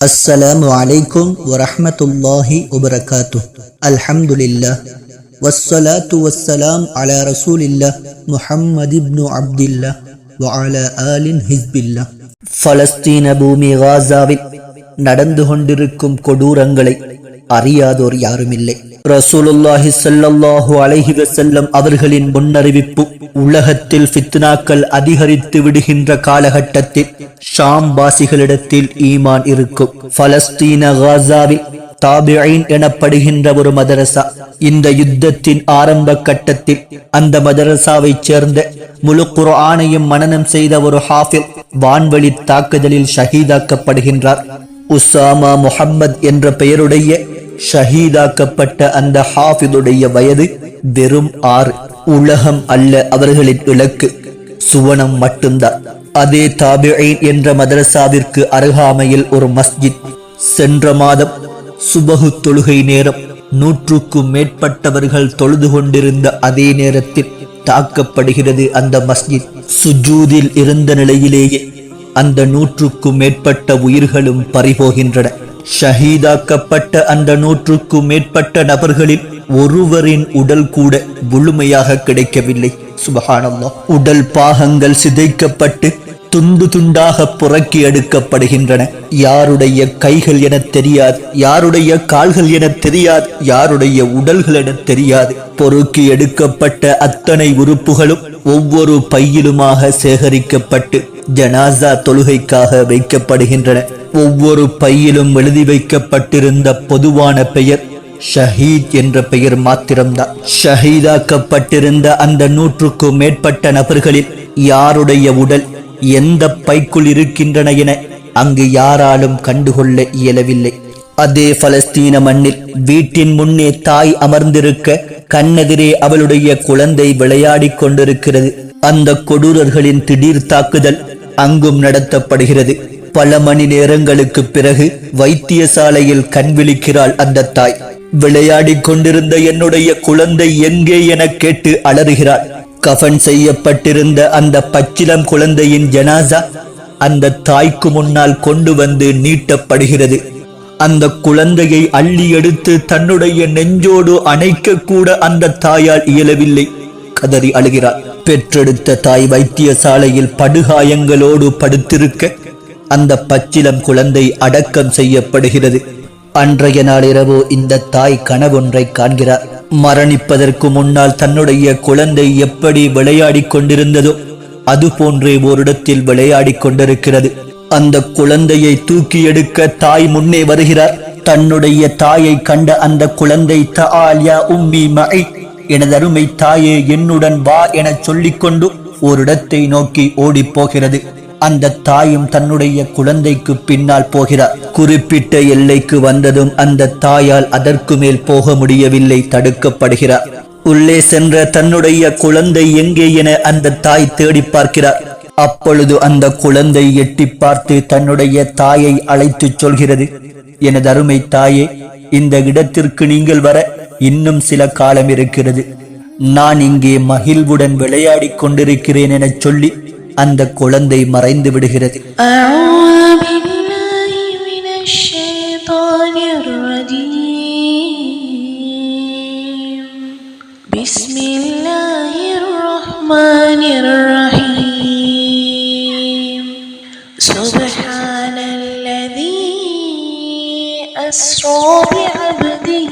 السلام عليكم ورحمة الله وبركاته. الحمد لله والصلاة والسلام على رسول الله محمد بن عبد الله وعلى آل حزب الله. فلسطين ഫലസ്തീന ഭൂമി ഗാസാവിൽ നടന്നുകൊണ്ടിരിക്കും കൊടൂരങ്ങളെ അറിയാതോർ യാരുമില്ലേ ரசூலுல்லாஹி சல்லாஹு அலைஹி வஸல்லம் அவர்களின் முன்னறிவிப்பு உலகத்தில் ஃபித்னாக்கள் அதிகரித்து விடுகின்ற காலகட்டத்தில் ஷாம் வாசிகளிடத்தில் ஈமான் இருக்கும். பலஸ்தீன காசாவில் தாபிஐன் எனப்படுகின்ற ஒரு மதரசா இந்த யுத்தத்தின் ஆரம்ப கட்டத்தில் அந்த மதரசாவை சேர்ந்த முழு குரானையும் மனனம் செய்த ஒரு ஹாஃபில் வான்வழி தாக்குதலில் ஷஹீதாக்கப்படுகின்றார். உசாமா முஹம்மத் என்ற பெயருடைய ஷஹீதாக்கப்பட்ட அந்த ஹாஃபிதுடைய வயது வெறும் ஆறு. உலகம் அல்ல அவர்களின் இலக்கு. சுவனம் மட்டும்தான். அதே தாபிஐன் என்ற மதரசாவிற்கு அருகாமையில் ஒரு மஸ்ஜித். சென்ற மாதம் சுபகு தொழுகை நேரம் நூற்றுக்கும் மேற்பட்டவர்கள் தொழுது கொண்டிருந்த அதே நேரத்தில் தாக்கப்படுகிறது அந்த மஸ்ஜித். சுஜூதில் இருந்த நிலையிலேயே அந்த நூற்றுக்கும் மேற்பட்ட உயிர்களும் பறிபோகின்றன. ஷஹீதாக்கப்பட்ட அந்த நூற்றுக்கும் மேற்பட்ட நபர்களில் ஒருவரின் உடல் கூட முழுமையாக கிடைக்கவில்லை. சுபஹானல்லா உடல் பாகங்கள் சிதைக்கப்பட்டு துண்டு துண்டாக புறக்கி எடுக்கப்படுகின்றன. யாருடைய கைகள் என தெரியாது யாருடைய கால்கள் என தெரியாது யாருடைய உடல்கள் என தெரியாது. பொறுக்கி எடுக்கப்பட்ட அத்தனை உறுப்புகளும் ஒவ்வொரு பையிலுமாக சேகரிக்கப்பட்டு ஜனாசா தொழுகைக்காக வைக்கப்படுகின்றன. ஒவ்வொரு பையிலும் எழுதி வைக்கப்பட்டிருந்த பொதுவான பெயர் ஷஹீத் என்ற பெயர் மாத்திரம்தான். ஷஹீதாக்கப்பட்டிருந்த அந்த நூற்றுக்கும் மேற்பட்ட நபர்களில் யாருடைய உடல் எந்த பைக்குள் இருக்கின்றன என அங்கு யாராலும் கண்டுகொள்ள இயலவில்லை. அதே பலஸ்தீன மண்ணில் வீட்டின் முன்னே தாய் அமர்ந்திருக்க கண்ணெதிரே அவளுடைய குழந்தை விளையாடிக் கொண்டிருக்கிறது. அந்த கொடூரர்களின் திடீர் தாக்குதல் அங்கும் நடத்தப்படுகிறது. பல மணி நேரங்களுக்கு பிறகு வைத்தியசாலையில் கண் விழிக்கிறாள் அந்த தாய். விளையாடிக் கொண்டிருந்த என்னுடைய குழந்தை எங்கே என கேட்டு அலறுகிறாள். கஃன் செய்யப்பட்டிருந்த அந்த பச்சிலம் குழந்தையின் ஜனாசா அந்த தாய்க்கு முன்னால் கொண்டு வந்து நீட்டப்படுகிறது. அந்த குழந்தையை அள்ளி எடுத்து தன்னுடைய நெஞ்சோடு அணைக்க கூட அந்த தாயால் இயலவில்லை. கதறி அழுகிறார் பெற்றெடுத்த தாய் வைத்தியசாலையில் படுகாயங்களோடு படுத்திருக்க அந்த பச்சிலம் குழந்தை அடக்கம் செய்யப்படுகிறது. அன்றைய நாளிரவு இந்த தாய் கனவொன்றை காண்கிறார். மரணிப்பதற்கு முன்னால் தன்னுடைய குழந்தை எப்படி விளையாடிக் கொண்டிருந்ததோ அது போன்றே ஓரிடத்தில் விளையாடிக் கொண்டிருக்கிறது. அந்த குழந்தையை தூக்கி எடுக்க தாய் முன்னே வருகிறார். தன்னுடைய தாயை கண்ட அந்த குழந்தை தால்யா உம்மி மஐ எனதருமை தாயே என்னுடன் வா என சொல்லிக்கொண்டு ஓரிடத்தை நோக்கி ஓடிப் போகிறது அந்த தாயும் தன்னுடைய குழந்தைக்கு பின்னால் போகிறார். குறிப்பிட்ட எல்லைக்கு வந்ததும் அந்த தாயால் அதற்கு மேல் போக முடியவில்லை தடுக்கப்படுகிறார். உள்ளே சென்ற தன்னுடைய குழந்தை எங்கே என அந்த தாய் தேடி பார்க்கிறார். அப்பொழுது அந்த குழந்தை எட்டி பார்த்து தன்னுடைய தாயை அழைத்துச் சொல்கிறது எனது அருமை தாயே இந்த இடத்திற்கு நீங்கள் வர இன்னும் சில காலம் இருக்கிறது நான் இங்கே மகிழ்வுடன் விளையாடிக் கொண்டிருக்கிறேன் எனச் சொல்லி அந்த குழந்தை மறைந்து விடுகிறது أعوذ بالله من الشيطان الرجيم بسم الله الرحمن الرحيم سبحان الذي أسرى بعبده